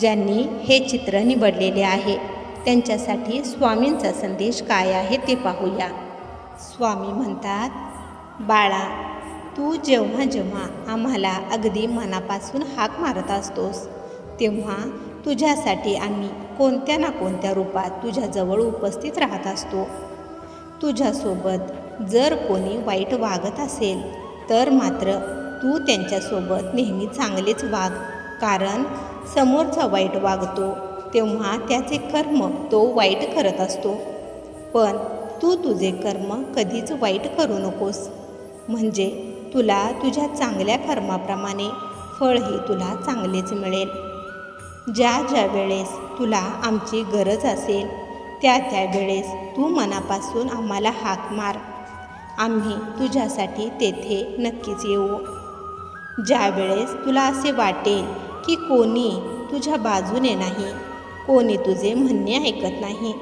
ज्यांनी हे चित्र निवडलेले आहे. त्यांच्यासाठी स्वामींचा संदेश काय आहे ते पाहूया. स्वामी म्हणतात बाळा तू जेव्हा जेव्हा आम्हाला अगदी मनापासून हाक मारत असतोस तेव्हा तुझ्यासाठी आम्ही कोणत्या ना कोणत्या रूपात तुझ्याजवळ उपस्थित राहत असतो. तुझ्यासोबत जर कोणी वाईट वागत असेल तर मात्र तू त्यांच्यासोबत नेहमी चांगलेच वाग. कारण समोरचा वाईट वागतो तेव्हा त्याचे कर्म तो वाईट करत असतो. पण तू तुझे कर्म कधीच वाईट करू नकोस. म्हणजे तुला तुझ्या चांगल्या कर्माप्रमाणे फळही तुला चांगलेच मिळेल. ज्या ज्या वेळेस तुला आमची गरज असेल त्या त्या वेळेस तू मनापासून आम्हाला हाक मार. आम्ही तुझ्यासाठी तेथे नक्कीच येऊ. ज्या वेळेस तुला असे वाटेल की कोणी तुझ्या बाजूने नाही कोणी तुझे म्हणणे ऐकत नाही.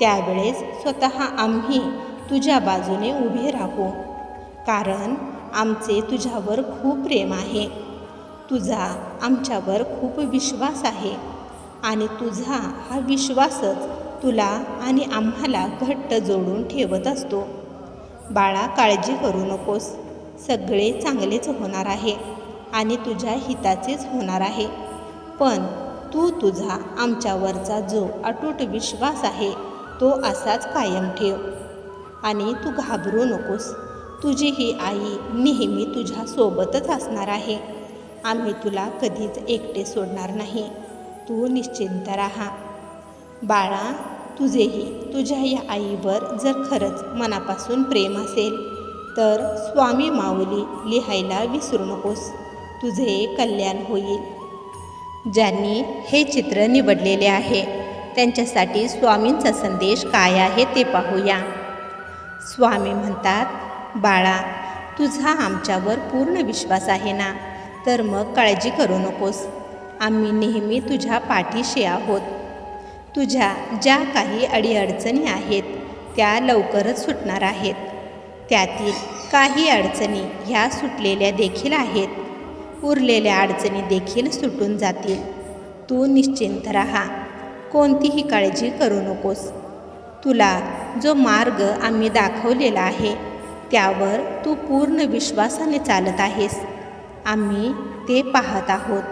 त्यावेळेस स्वतः आम्ही तुझ्या बाजूने उभे राहू कारण आमचे तुझ्यावर खूप प्रेम आहे. तुझा आमच्यावर खूप विश्वास आहे आणि तुझा हा विश्वासच तुला आणि आम्हाला घट्ट जोडून ठेवत असतो. बाळा काळजी करू नकोस. सगळे चांगलेच होणार आहे. आणि तुझ्या हिताचेच होणार आहे. पण तू तुझा आमच्यावरचा जो अटूट विश्वास आहे तो असाच कायम ठेव. आणि तू घाबरू नकोस. तुझी ही आई नेहमी तुझ्यासोबतच असणार आहे. आम्ही तुला कधीच एकटे सोडणार नाही. तू निश्चिंत राहा. बाळा तुझेही तुझ्या या आईवर जर खरंच मनापासून प्रेम असेल तर स्वामी माऊली लिहायला विसरू नकोस. तुझे कल्याण होईल. ज्यांनी हे चित्र निवडलेले आहे त्यांच्यासाठी स्वामींचा संदेश काय आहे ते पाहूया. स्वामी म्हणतात बाळा तुझा आमच्यावर पूर्ण विश्वास आहे ना? तर मग काळजी करू नकोस. आम्ही नेहमी तुझ्या पाठीशी आहोत. तुझ्या ज्या काही अडीअडचणी आहेत त्या लवकरच सुटणार आहेत. त्यातील काही अडचणी ह्या सुटलेल्या देखील आहेत. उरलेल्या अडचणी देखील सुटून जातील. तू निश्चिंत राहा. कोणतीही काळजी करू नकोस. तुला जो मार्ग आम्ही दाखवलेला आहे त्यावर तू पूर्ण विश्वासाने चालत आहेस. आम्ही ते पाहत आहोत.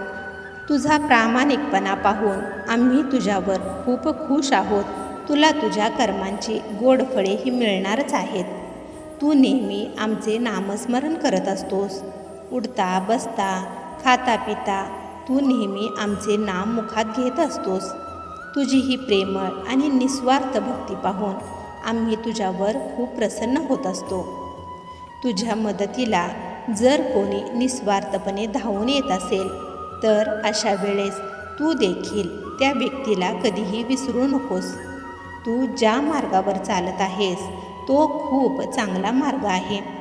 तुझा प्रामाणिकपणा पाहून आम्ही तुझ्यावर खूप खुश आहोत. तुला तुझ्या कर्मांची गोड फळेही मिळणारच आहेत. तू नेहमी आमचे नामस्मरण करत असतोस. उडता बसता खाता पिता तू नेहमी आमचे नाम मुखात घेत असतोस. तुझी ही प्रेमळ आणि निस्वार्थ भक्ती पाहून आम्ही तुझ्यावर खूप प्रसन्न होत असतो. तुझ्या मदतीला जर कोणी निस्वार्थपणे धावून येत असेल तर अशा वेळेस तू देखील त्या व्यक्तीला कधीही विसरू नकोस. तू ज्या मार्गावर चालत आहेस तो खूप चांगला मार्ग आहे.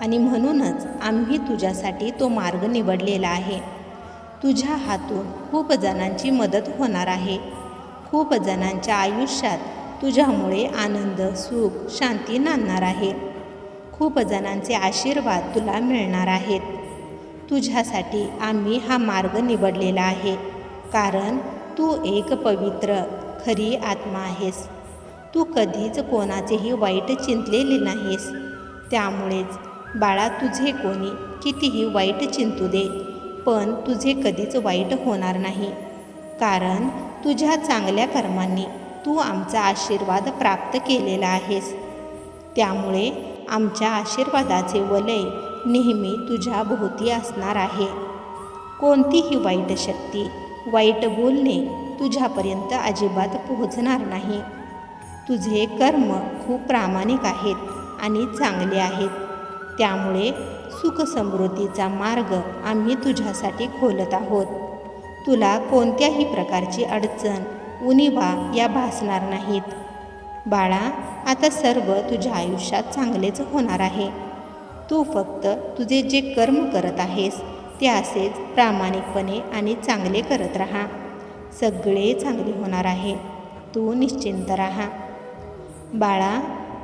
आणि म्हणूनच आम्ही तुझ्यासाठी तो मार्ग निवडलेला आहे. तुझ्या हातून खूप जणांची मदत होणार आहे. खूप जणांच्या आयुष्यात तुझ्यामुळे आनंद सुख शांती नांदणार आहे. खूप जणांचे आशीर्वाद तुला मिळणार आहेत. तुझ्यासाठी आम्ही हा मार्ग निवडलेला आहे. कारण तू एक पवित्र खरी आत्मा आहेस. तू कधीच कोणाचेही वाईट चिंतलेले नाहीस. त्यामुळेच बाळा तुझे कोणी कितीही वाईट चिंतू दे पण तुझे कधीच वाईट होणार नाही. कारण तुझ्या चांगल्या कर्मांनी तू आमचा आशीर्वाद प्राप्त केलेला आहेस. त्यामुळे आमच्या आशीर्वादाचे वलय नेहमी तुझ्या भोवती असणार आहे. कोणतीही वाईट शक्ती वाईट बोलणे तुझ्यापर्यंत अजिबात पोहोचणार नाही. तुझे कर्म खूप प्रामाणिक आहेत आणि चांगले आहेत. त्यामुळे सुखसमृद्धीचा मार्ग आम्ही तुझ्यासाठी खोलत आहोत. तुला कोणत्याही प्रकारची अडचण उणिवा या भासणार नाहीत. बाळा आता सर्व तुझ्या आयुष्यात चांगलेच होणार आहे. तू फक्त तुझे जे कर्म करत आहेस ते असेच प्रामाणिकपणे आणि चांगले करत राहा. सगळे चांगले होणार आहे. तू निश्चिंत राहा. बाळा